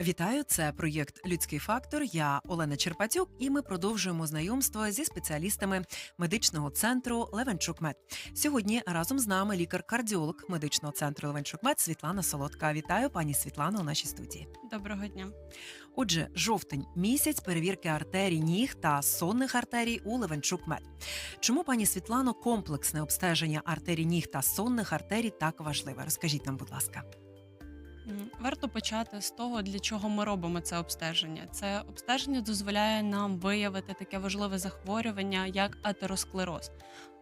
Вітаю, це проєкт Людський фактор. Я Олена Черпатюк, і ми продовжуємо знайомство зі спеціалістами медичного центру Левенчук Мед. Сьогодні разом з нами лікар-кардіолог медичного центру Левенчук Мед Світлана Солодка. Вітаю, пані Світлано, у нашій студії. Доброго дня. Отже, жовтень місяць перевірки артерій ніг та сонних артерій у Левенчук Мед. Чому пані Світлано комплексне обстеження артерій ніг та сонних артерій так важливе? Розкажіть нам, будь ласка. Варто почати з того, для чого ми робимо це обстеження. Це обстеження дозволяє нам виявити таке важливе захворювання, як атеросклероз.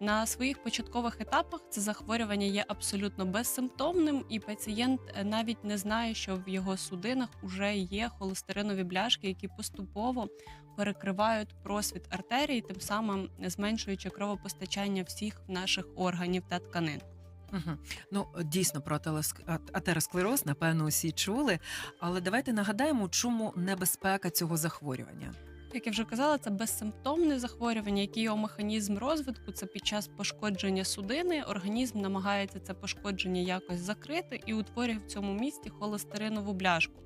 На своїх початкових етапах це захворювання є абсолютно безсимптомним, і пацієнт е, навіть не знає, що в його судинах вже є холестеринові бляшки, які поступово перекривають просвіт артерії, тим самим зменшуючи кровопостачання всіх наших органів та тканин. Угу. Ну дійсно про атеросклероз, напевно, усі чули. Але давайте нагадаємо, чому небезпека цього захворювання. Як я вже казала, це безсимптомне захворювання, який його механізм розвитку. Це під час пошкодження судини. Організм намагається це пошкодження якось закрити і утворює в цьому місці холестеринову бляшку.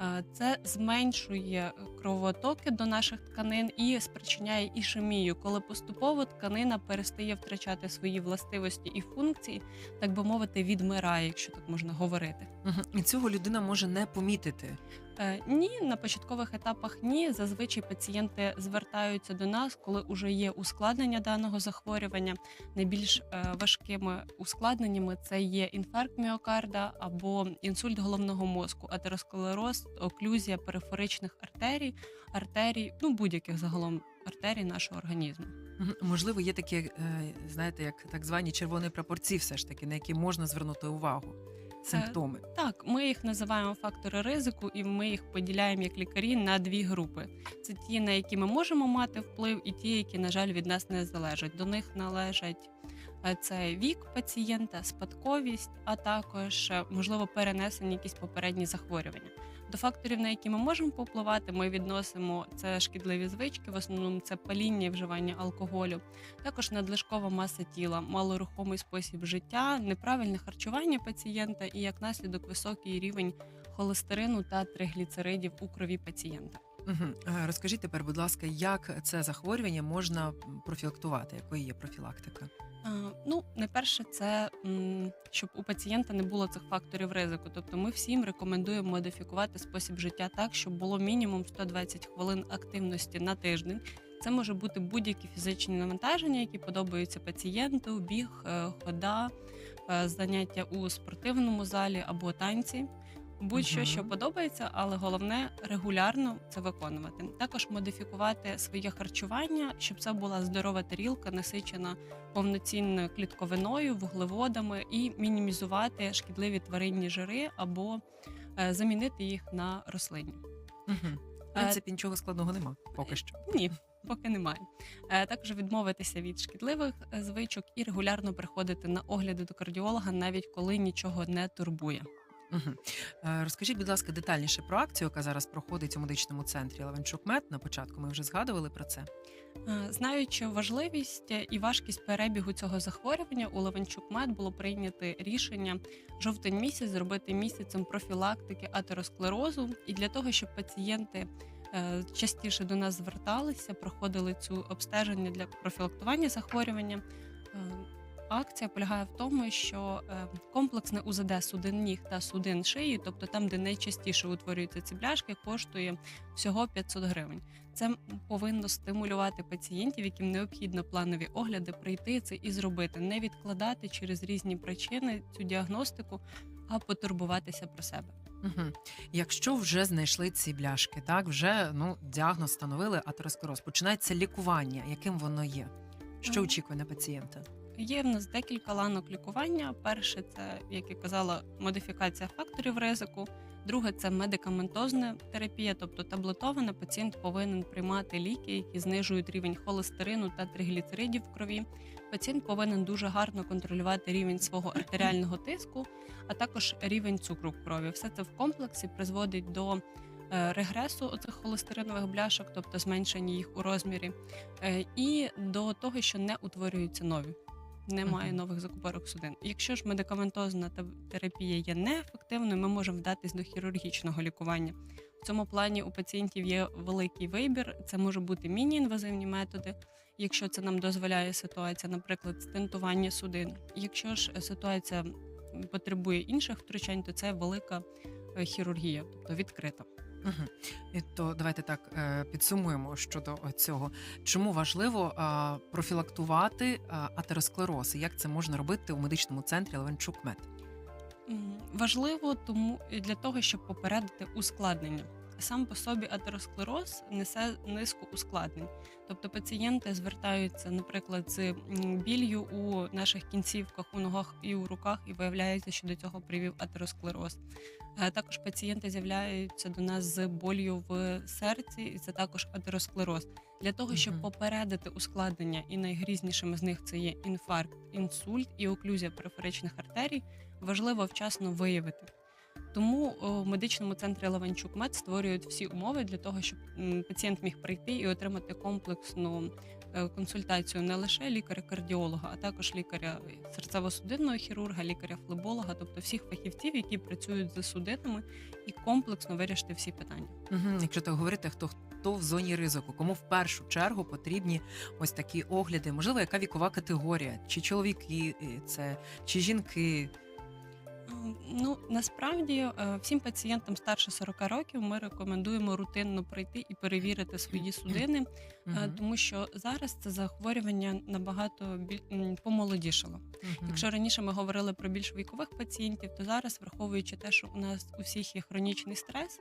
Е, Це зменшує кровотоки до наших тканин і спричиняє ішемію, коли поступово тканина перестає втрачати свої властивості і функції, так би мовити, відмирає, якщо так можна говорити. І цього людина може не помітити. Е, Ні, на початкових етапах ні. Зазвичай пацієнти звертаються до нас, коли вже є ускладнення даного захворювання. Найбільш е, важкими ускладненнями це є інфаркт міокарда або інсульт головного мозку, атеросклероз, оклюзія периферичних артерій, артерій, ну будь-яких загалом артерій нашого організму. Можливо, є такі, е, знаєте, як так звані червоні прапорці, все ж таки, на які можна звернути увагу. Симптоми. Так, ми їх називаємо фактори ризику, і ми їх поділяємо як лікарі на дві групи: це ті, на які ми можемо мати вплив, і ті, які, на жаль, від нас не залежать. До них належать е, це вік пацієнта, спадковість, а також е, можливо перенесені якісь попередні захворювання. До факторів, на які ми можемо попливати, ми відносимо це шкідливі звички, в основному це паління і вживання алкоголю, також надлишкова маса тіла, малорухомий спосіб життя, неправильне харчування пацієнта і як наслідок високий рівень холестерину та тригліцеридів у крові пацієнта. Угу. Розкажіть тепер, будь ласка, як це захворювання можна профілактувати? Якою є профілактика? А, Ну, найперше, це щоб у пацієнта не було цих факторів ризику. Тобто, ми всім рекомендуємо модифікувати спосіб життя так, щоб було мінімум 120 хвилин активності на тиждень. Це може бути будь-які фізичні навантаження, які подобаються пацієнту, біг, е, хода, е, заняття у спортивному залі або танці. Будь-що, Мгм. що подобається, але головне регулярно це виконувати. Також модифікувати своє харчування, щоб це була здорова тарілка, насичена повноцінною клітковиною, вуглеводами, і мінімізувати шкідливі тваринні жири або е, замінити їх на рослинні. Угу. В принципі, нічого складного нема поки що. Ні, поки немає. Е, Також відмовитися від шкідливих е, звичок і регулярно приходити на огляди до кардіолога, навіть коли нічого не турбує. Угу. Розкажіть, будь ласка, детальніше про акцію, яка зараз проходить у медичному центрі Левенчук Мед. На початку ми вже згадували про це. Е, Знаючи важливість і важкість перебігу цього захворювання, у Левенчук Мед було прийнято рішення жовтень місяць зробити місяцем профілактики атеросклерозу. І для того, щоб пацієнти е, частіше до нас зверталися, проходили цю обстеження для профілактування захворювання. е, Акція полягає в тому, що е, комплексне УЗД судин ніг та судин шиї, тобто там, де найчастіше утворюються ці бляшки, коштує всього 500 гривень. Це повинно стимулювати пацієнтів, яким необхідно планові огляди прийти це і зробити, не відкладати через різні причини цю діагностику, а потурбуватися про себе. Угу. Якщо вже знайшли ці бляшки, так вже ну діагноз встановили атеросклероз. Починається лікування, яким воно є. Що очікує на пацієнта? Є в нас декілька ланок лікування. Перше, це як я казала, модифікація факторів ризику. Друге це медикаментозна терапія, тобто таблетована. Пацієнт повинен приймати ліки, які знижують рівень холестерину та тригліцеридів в крові. Пацієнт повинен дуже гарно контролювати рівень свого артеріального тиску, а також рівень цукру в крові. Все це в комплексі призводить до е, регресу оцих холестеринових бляшок, тобто зменшення їх у розмірі, е, і до того, що не утворюються нові. Немає Мгм. нових закупорок судин. Якщо ж медикаментозна терапія є неефективною, ми можемо вдатись до хірургічного лікування. В цьому плані у пацієнтів є великий вибір. Це може бути міні-інвазивні методи, якщо це нам дозволяє ситуація, наприклад, стентування судин. Якщо ж ситуація потребує інших втручань, то це велика е, хірургія, тобто відкрита. Угу. І то давайте так е, підсумуємо щодо цього. Чому важливо профілактувати атеросклероз? І як це можна робити у медичному центрі Левенчук Мед? Важливо тому е, для того, щоб попередити ускладнення. Сам по собі атеросклероз несе низку ускладнень. Тобто пацієнти звертаються, наприклад, з м, біллю у наших кінцівках, у ногах і у руках, і виявляється, що до цього привів атеросклероз. Е, Також пацієнти з'являються до нас з болью в серці, і це також атеросклероз. Для того, щоб попередити ускладнення, і найгрізнішими з них це є інфаркт, інсульт і оклюзія периферичних артерій, важливо вчасно виявити. Тому в медичному центрі Лаванчук Мед створюють всі умови для того, щоб пацієнт міг прийти і отримати комплексну е, консультацію не лише лікаря-кардіолога, а також лікаря серцево-судинного хірурга, лікаря-флеболога, тобто всіх фахівців, які працюють з судинами, і комплексно вирішити всі питання. Угу. Якщо так говорити, хто хто в зоні ризику, кому в першу чергу потрібні ось такі огляди? Можливо, яка вікова категорія? Чи чоловіки е, це, чи жінки? Ну насправді е, всім пацієнтам старше 40 років ми рекомендуємо рутинно прийти і перевірити свої судини, е, тому що зараз це захворювання набагато помолодішало. Якщо раніше ми говорили про більш вікових пацієнтів, то зараз, враховуючи те, що у нас у всіх є хронічний стрес,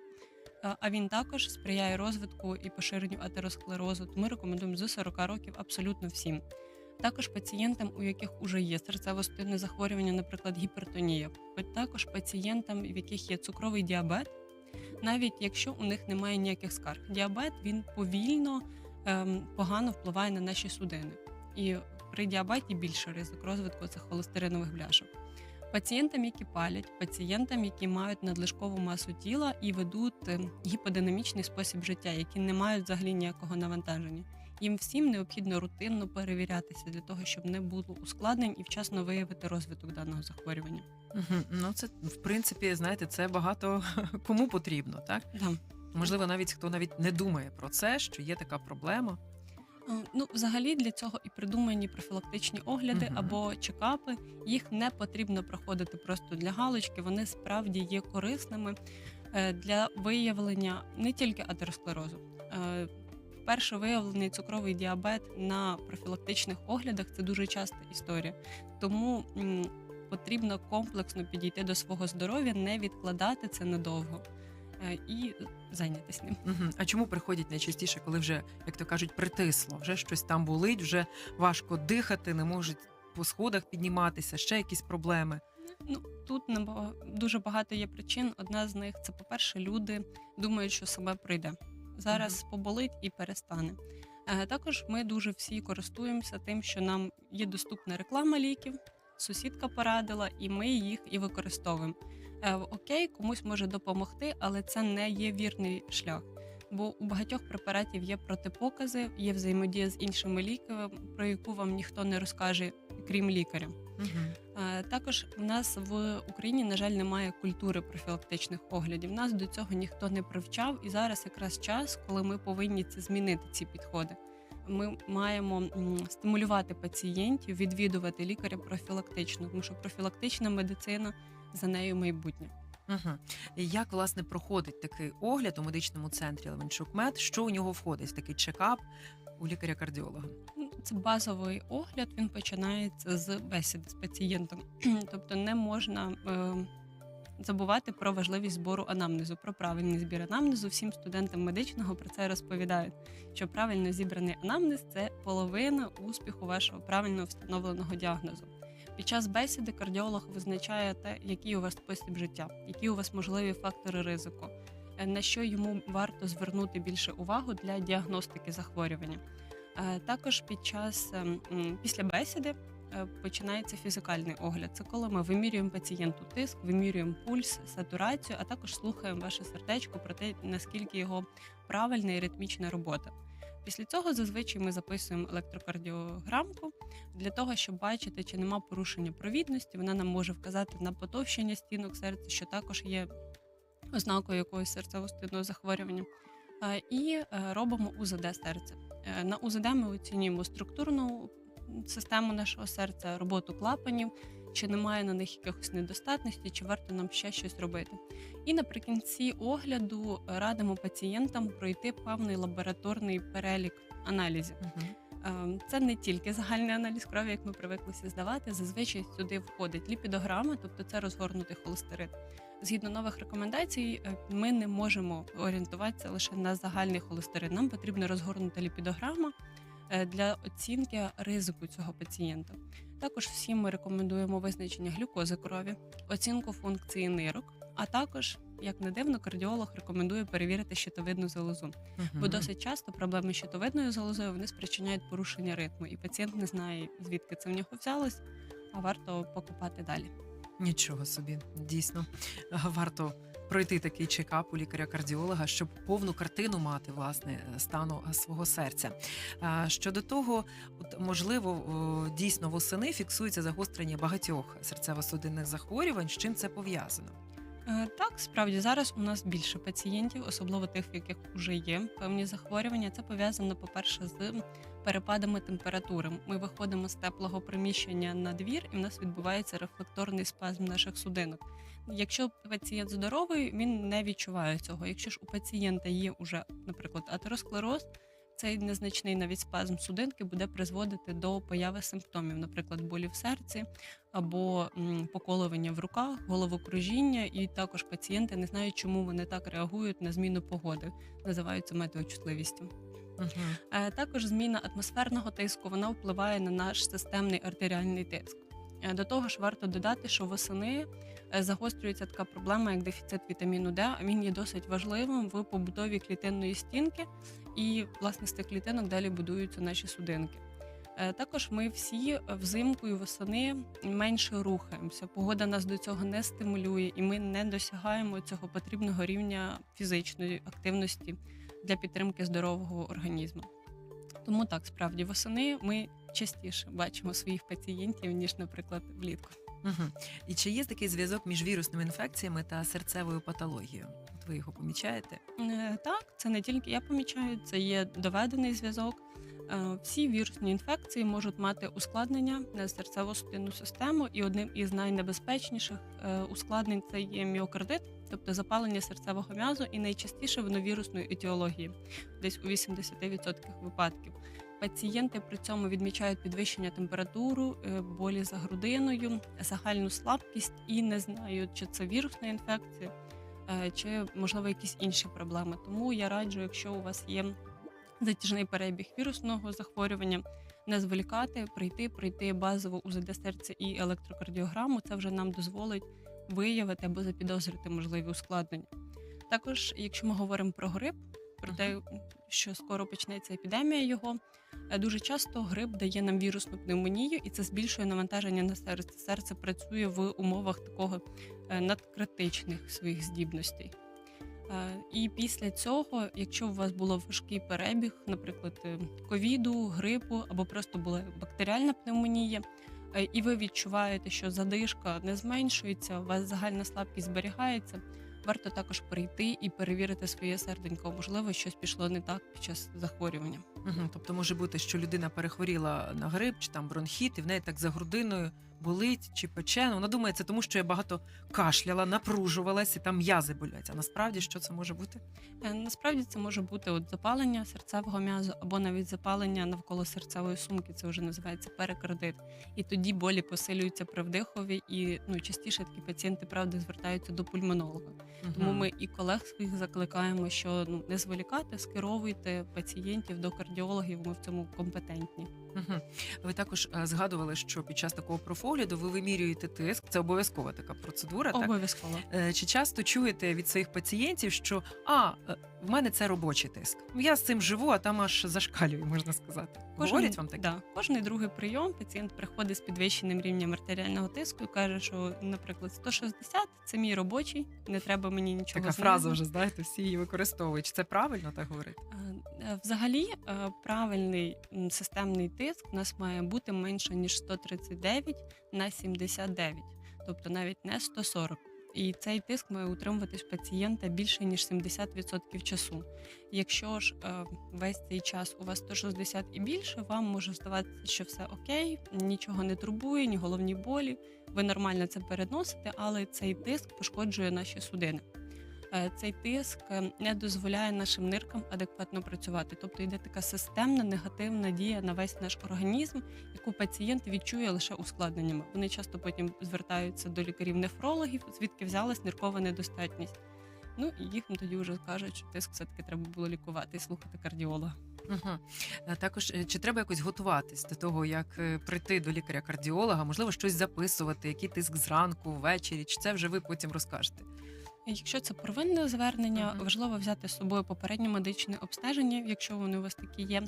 е, а він також сприяє розвитку і поширенню атеросклерозу, ми рекомендуємо з 40 років абсолютно всім. Також пацієнтам, у яких уже є серцево-судинне захворювання, наприклад, гіпертонія, також пацієнтам, в яких є цукровий діабет, навіть якщо у них немає ніяких скарг. Діабет він повільно ем, погано впливає на наші судини. І при діабеті більше ризик розвитку цих холестеринових бляшок. Пацієнтам, які палять, пацієнтам, які мають надлишкову масу тіла і ведуть ем, гіподинамічний спосіб життя, які не мають взагалі ніякого навантаження. Їм всім необхідно рутинно перевірятися для того, щоб не було ускладнень і вчасно виявити розвиток даного захворювання. Ну, це в принципі, знаєте, це багато кому потрібно, так? Да. Можливо, навіть хто навіть не думає про це, що є така проблема. Е, Ну, взагалі для цього і придумані профілактичні огляди Мгм. або чекапи. Їх не потрібно проходити просто для галочки. Вони справді є корисними е, для виявлення не тільки атеросклерозу. Вперше виявлений цукровий діабет на профілактичних оглядах це дуже часта історія. Тому м, потрібно комплексно підійти до свого здоров'я, не відкладати це надовго е, і зайнятися ним. А чому приходять найчастіше, коли вже, як то кажуть, притисло, вже щось там болить, вже важко дихати, не можуть по сходах підніматися, ще якісь проблеми. Ну тут дуже багато є причин. Одна з них це, по-перше, люди думають, що себе прийде. Зараз поболить і перестане. Е, Також ми дуже всі користуємося тим, що нам є доступна реклама ліків, сусідка порадила, і ми їх і використовуємо. Е, Окей, комусь може допомогти, але це не є вірний шлях. Бо у багатьох препаратів є протипокази, є взаємодія з іншими ліками, про яку вам ніхто не розкаже, крім лікаря. Е, Також в нас в Україні, на жаль, немає культури профілактичних оглядів. Нас до цього ніхто не привчав, і зараз якраз час, коли ми повинні це змінити ці підходи. Ми маємо стимулювати пацієнтів, відвідувати лікаря профілактично, тому що профілактична медицина за нею майбутнє. І Як власне проходить такий огляд у медичному центрі Левенчук Мед? Що у нього входить такий чекап у лікаря-кардіолога? Ну, Це базовий огляд. Він починається з бесіди з пацієнтом. тобто не можна е, забувати про важливість збору анамнезу, про правильний збір анамнезу. Всім студентам медичного про це розповідають. Що правильно зібраний анамнез це половина успіху вашого правильно встановленого діагнозу. Під час бесіди кардіолог визначає те, який у вас спосіб життя, які у вас можливі фактори ризику, е, на що йому варто звернути більше увагу для діагностики захворювання. Е, Також під час ем, після бесіди е, починається фізикальний огляд. Це коли ми вимірюємо пацієнту тиск, вимірюємо пульс, сатурацію, а також слухаємо ваше сердечко про те, наскільки його правильна і ритмічна робота. Після цього зазвичай ми записуємо електрокардіограмку для того, щоб бачити, чи нема порушення провідності. Вона нам може вказати на потовщення стінок серця, що також є ознакою якогось серцево-судинного захворювання. І е, робимо УЗД серця. Е, На УЗД ми оцінюємо структурну систему нашого серця, роботу клапанів, чи немає на них якихось недостатності, чи варто нам ще щось робити. І наприкінці огляду радимо пацієнтам пройти певний лабораторний перелік аналізів. Е, Це не тільки загальний аналіз крові, як ми привикли здавати. Зазвичай сюди входить ліпідограма, тобто це розгорнутий холестерин. Згідно нових рекомендацій, е, ми не можемо орієнтуватися лише на загальний холестерин. Нам потрібна розгорнута ліпідограма для оцінки ризику цього пацієнта. Також всім ми рекомендуємо визначення глюкози крові, оцінку функції нирок, а також, як не дивно, кардіолог рекомендує перевірити щитовидну залозу. Бо досить часто проблеми з щитовидною залозою вони спричиняють порушення ритму, і пацієнт не знає, звідки це в нього взялось, а варто покопати далі. Нічого собі, дійсно варто пройти такий чекап у лікаря-кардіолога, щоб повну картину мати власне стану свого серця. Щодо того, от можливо, дійсно восени фіксується загострення багатьох серцево-судинних захворювань. З чим це пов'язано? Е, Так, справді зараз у нас більше пацієнтів, особливо тих, в яких вже є певні захворювання. Це пов'язано, по-перше, з перепадами температури. Ми виходимо з теплого приміщення на двір, і в нас відбувається рефлекторний спазм наших судинок. Якщо пацієнт здоровий, він не відчуває цього. Якщо ж у пацієнта є уже, наприклад, атеросклероз, цей незначний навіть спазм судинки буде призводити до появи симптомів, наприклад, болі в серці або поколування в руках, головокружіння, і також пацієнти не знають, чому вони так реагують на зміну погоди, називаються метеочутливістю. Е, Також зміна атмосферного тиску вона впливає на наш системний артеріальний тиск. Е, До того ж, варто додати, що восени е, загострюється така проблема, як дефіцит вітаміну Д. Він є досить важливим в побудові клітинної стінки, і власне з цих клітинок далі будуються наші судинки. Е, Також ми всі взимку і восени менше рухаємося. Погода нас до цього не стимулює, і ми не досягаємо цього потрібного рівня фізичної активності для підтримки здорового організму. Тому так, справді восени ми частіше бачимо своїх пацієнтів, ніж, наприклад, влітку. Угу. І чи є такий зв'язок між вірусними інфекціями та серцевою патологією? От ви його помічаєте? Е, Так, це не тільки я помічаю, це є доведений зв'язок. Е, Всі вірусні інфекції можуть мати ускладнення на серцево-судинну систему, і одним із найнебезпечніших е, ускладнень це є міокардит, тобто запалення серцевого м'язу, і найчастіше воно вірусної етіології, десь у 80% випадків. Пацієнти при цьому відмічають підвищення температуру, е, болі за грудиною, загальну слабкість і не знають, чи це вірусна інфекція, е, чи можливо якісь інші проблеми. Тому я раджу, якщо у вас є затяжний перебіг вірусного захворювання, не зволікати, прийти, пройти базову УЗД серця і електрокардіограму. Це вже нам дозволить виявити або запідозрити можливі ускладнення. Також, якщо ми говоримо про грип, про те, що скоро почнеться епідемія його, е, дуже часто грип дає нам вірусну пневмонію, і це збільшує навантаження на серце. Серце працює в умовах такого е, надкритичних своїх здібностей. Е, І після цього, якщо у вас було важкий перебіг, наприклад, е, ковіду, грипу або просто була бактеріальна пневмонія, е, і ви відчуваєте, що задишка не зменшується, у вас загальна слабкість зберігається, варто також прийти і перевірити своє серденько. Можливо, щось пішло не так під час захворювання. Угу. Тобто може бути, що людина перехворіла на грип чи там бронхіт, і в неї так за грудиною болить чи пече. Ну, Вона думає, це тому, що я багато кашляла, напружувалась, і там м'язи болять. А насправді що це може бути? Е, Насправді це може бути от запалення серцевого м'язу або навіть запалення навколо серцевої сумки. Це вже називається перикардит. І тоді болі посилюються при вдихові, і ну частіше такі пацієнти правда звертаються до пульмонолога. Тому ми і колег своїх закликаємо, що ну не зволікати, скеровуйте пацієнтів до кардіологів. Ми в цьому компетентні. Мгм. Ви також е, згадували, що під час такого профогляду ви вимірюєте тиск. Це обов'язкова така процедура. Так Обов'язково. Е, чи часто чуєте від своїх пацієнтів, що а е, в мене це робочий тиск. Я з цим живу, а там аж зашкалює, можна сказати. Говорять вам таке? Да, кожний другий прийом пацієнт приходить з підвищеним рівнем артеріального тиску і каже, що, наприклад, 160 – це мій робочий, не треба мені нічого Така знизу. фраза вже, знаєте, всі її використовують. Це правильно так говорити? Е, Взагалі, е, правильний системний тиск у нас має бути менше ніж 139 на 79, тобто навіть не 140. І цей тиск має утримуватись пацієнта більше ніж 70% часу. Якщо ж е, весь цей час у вас 160 і більше, вам може здаватися, що все окей, нічого не турбує, ні головні болі. Ви нормально це переносите, але цей тиск пошкоджує наші судини. Е, Цей тиск е, не дозволяє нашим ниркам адекватно працювати. Тобто йде така системна негативна дія на весь наш організм, яку пацієнт відчує лише ускладненнями. Вони часто потім звертаються до лікарів-нефрологів, звідки взялась ниркова недостатність. Ну і їх тоді вже кажуть, що тиск все-таки треба було лікувати і слухати кардіолога. Угу. Також чи треба якось готуватись до того, як прийти до лікаря-кардіолога, можливо, щось записувати, який тиск зранку, ввечері, чи це вже ви потім розкажете? Якщо це первинне звернення, Мгм. важливо взяти з собою попереднє медичне обстеження, якщо вони у вас такі є.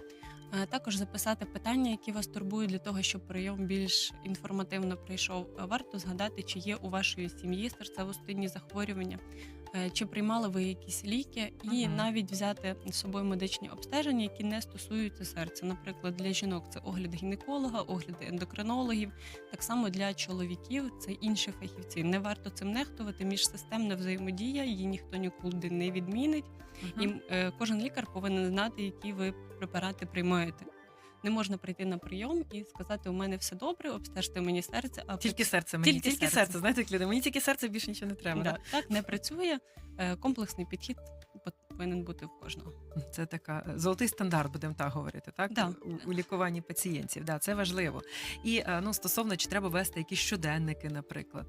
Е, Також записати питання, які вас турбують для того, щоб прийом більш інформативно прийшов. Е, Варто згадати, чи є у вашої сім'ї серцево-судинні захворювання, чи приймали ви якісь ліки, і Мгм. навіть взяти з собою медичні обстеження, які не стосуються серця. Наприклад, для жінок це огляд гінеколога, огляди ендокринологів. Так само для чоловіків це інші фахівці. Не варто цим нехтувати. Міжсистемна взаємодія її ніхто нікуди не відмінить. І е, кожен лікар повинен знати, які ви препарати приймаєте. Не можна прийти на прийом і сказати, у мене все добре, обстежте мені серце, а Тільки серце мені, Тільки тільки, серце. серце. Знаєте, як люди, мені тільки серце більше нічого не треба. да, да? так не працює. Е, Комплексний підхід повинен бути в кожного. Це така е, золотий стандарт, будемо так говорити, так Да. у, у лікуванні пацієнтів. Да, це важливо. І е, ну стосовно чи треба вести якісь щоденники, наприклад.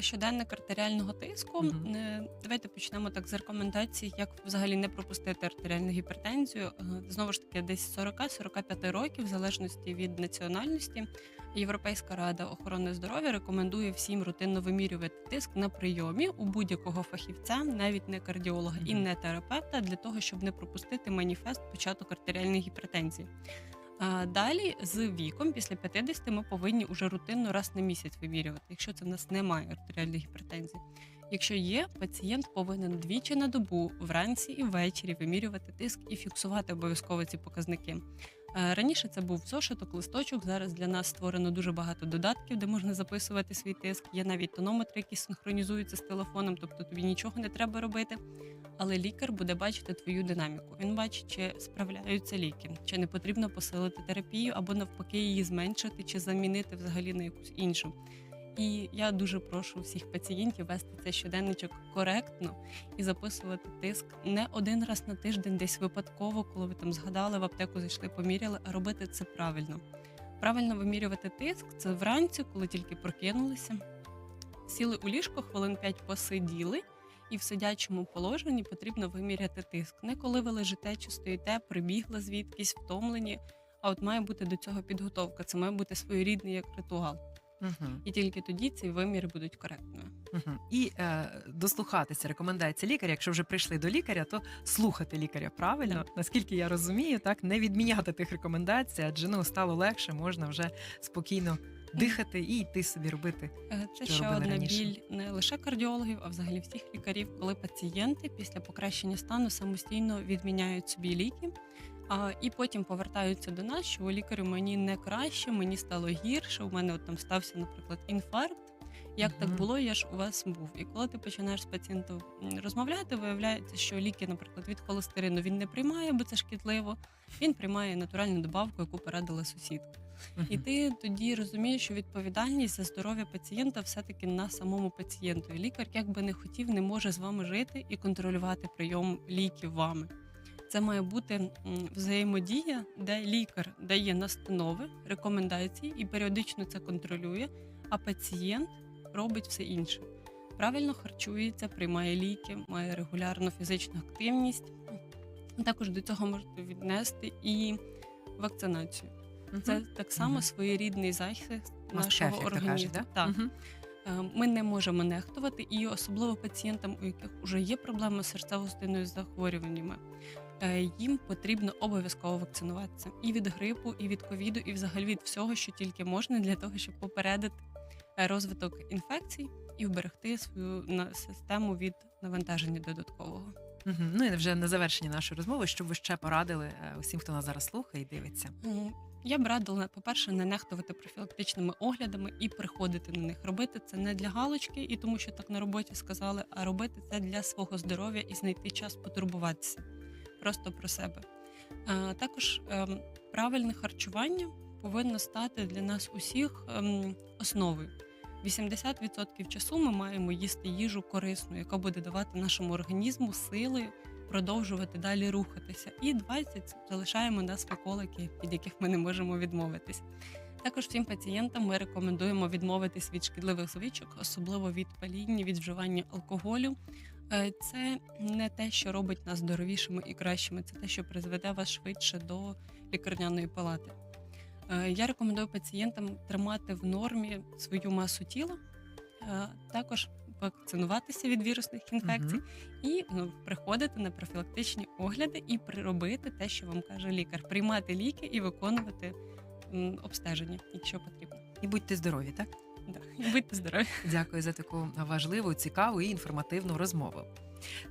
Щоденник артеріального тиску. Е, Давайте почнемо так з рекомендацій, як взагалі не пропустити артеріальну гіпертензію. Е, Знову ж таки, десь 40-45 років, в залежності від національності. Європейська рада охорони здоров'я рекомендує всім рутинно вимірювати тиск на прийомі у будь-якого фахівця, навіть не кардіолога і не терапевта, для того, щоб не пропустити маніфест початок артеріальної гіпертензії. Далі з віком, після 50, ми повинні уже рутинно раз на місяць вимірювати, якщо це в нас немає артеріальної гіпертензії. Якщо є, пацієнт повинен двічі на добу, вранці і ввечері вимірювати тиск і фіксувати обов'язково ці показники. Е, Раніше це був зошиток, листочок. Зараз для нас створено дуже багато додатків, де можна записувати свій тиск. Є навіть тонометри, які синхронізуються з телефоном, тобто тобі нічого не треба робити. Але лікар буде бачити твою динаміку. Він бачить, чи справляються ліки, чи не потрібно посилити терапію, або навпаки її зменшити, чи замінити взагалі на якусь іншу. І я дуже прошу всіх пацієнтів вести цей щоденничок коректно і записувати тиск не один раз на тиждень, десь випадково, коли ви там згадали в аптеку, зайшли, поміряли, а робити це правильно. Правильно вимірювати тиск це вранці, коли тільки прокинулися, сіли у ліжко, хвилин 5 посиділи, і в сидячому положенні потрібно виміряти тиск. Не коли ви лежите чи стоїте, прибігли звідкись, втомлені. А от має бути до цього підготовка. Це має бути своєрідний як ритуал. Угу. І тільки тоді ці виміри будуть коректними. Угу. І е, дослухатися рекомендації лікаря. Якщо вже прийшли до лікаря, то слухати лікаря правильно. Наскільки я розумію, так не відміняти тих рекомендацій, адже ну стало легше, можна вже спокійно дихати і йти собі робити. Е, Це Що ще одна раніше? біль не лише кардіологів, а взагалі всіх лікарів, коли пацієнти після покращення стану самостійно відміняють собі ліки. А, і потім повертаються до нас, що у лікарю мені не краще, мені стало гірше. У мене от там стався, наприклад, інфаркт. Як так було, я ж у вас був. І коли ти починаєш з пацієнтом розмовляти, виявляється, що ліки, наприклад, від холестерину він не приймає, бо це шкідливо. Він приймає натуральну добавку, яку порадила сусідка. І ти тоді розумієш, що відповідальність за здоров'я пацієнта все-таки на самому пацієнту. І лікар, як би не хотів, не може з вами жити і контролювати прийом ліків вами. Це має бути взаємодія, де лікар дає настанови, рекомендації і періодично це контролює, а пацієнт робить все інше. Правильно харчується, приймає ліки, має регулярну фізичну активність. Також до цього можете віднести і вакцинацію. Це так само Мгм. своєрідний захист нашого як організму. кажуть, да? Так. Е, Ми не можемо нехтувати, і особливо пацієнтам, у яких вже є проблеми з серцево-судинною захворюваннями, їм потрібно обов'язково вакцинуватися і від грипу, і від ковіду, і взагалі від всього, що тільки можна, для того, щоб попередити е, розвиток інфекцій і вберегти свою систему від навантаження додаткового. Угу. Ну і вже на завершення нашої розмови, щоб ви ще порадили е, усім, хто нас зараз слухає і дивиться. Я б радила, по-перше, не нехтувати профілактичними оглядами і приходити на них. Робити це не для галочки, і тому, що так на роботі сказали, а робити це для свого здоров'я і знайти час потурбуватися просто про себе. Також ем, правильне харчування повинно стати для нас усіх ем, основою. 80% часу ми маємо їсти їжу корисну, яка буде давати нашому організму сили продовжувати далі рухатися. І 20 залишаємо на смаколики, від яких ми не можемо відмовитись. Також всім пацієнтам ми рекомендуємо відмовитись від шкідливих звичок, особливо від паління, від вживання алкоголю. Е, Це не те, що робить нас здоровішими і кращими, це те, що призведе вас швидше до лікарняної палати. Е, Я рекомендую пацієнтам тримати в нормі свою масу тіла, е, також вакцинуватися від вірусних інфекцій Мгм. і ну, приходити на профілактичні огляди і робити те, що вам каже лікар, приймати ліки і виконувати обстеження, якщо потрібно. І будьте здорові, так? Да. І будьте здорові. Дякую за таку важливу, цікаву і інформативну розмову.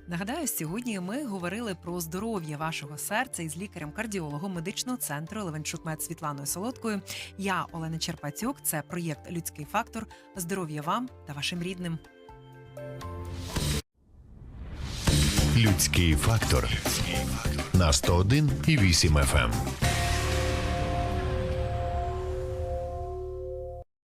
Нагадаю, сьогодні ми говорили про здоров'я вашого серця із лікарем-кардіологом медичного центру Левенчук Мед Світланою Солодкою. Я Олена Черпатюк. Це проєкт Людський фактор. Здоров'я вам та вашим рідним. Людський фактор на 101 і 8 FM.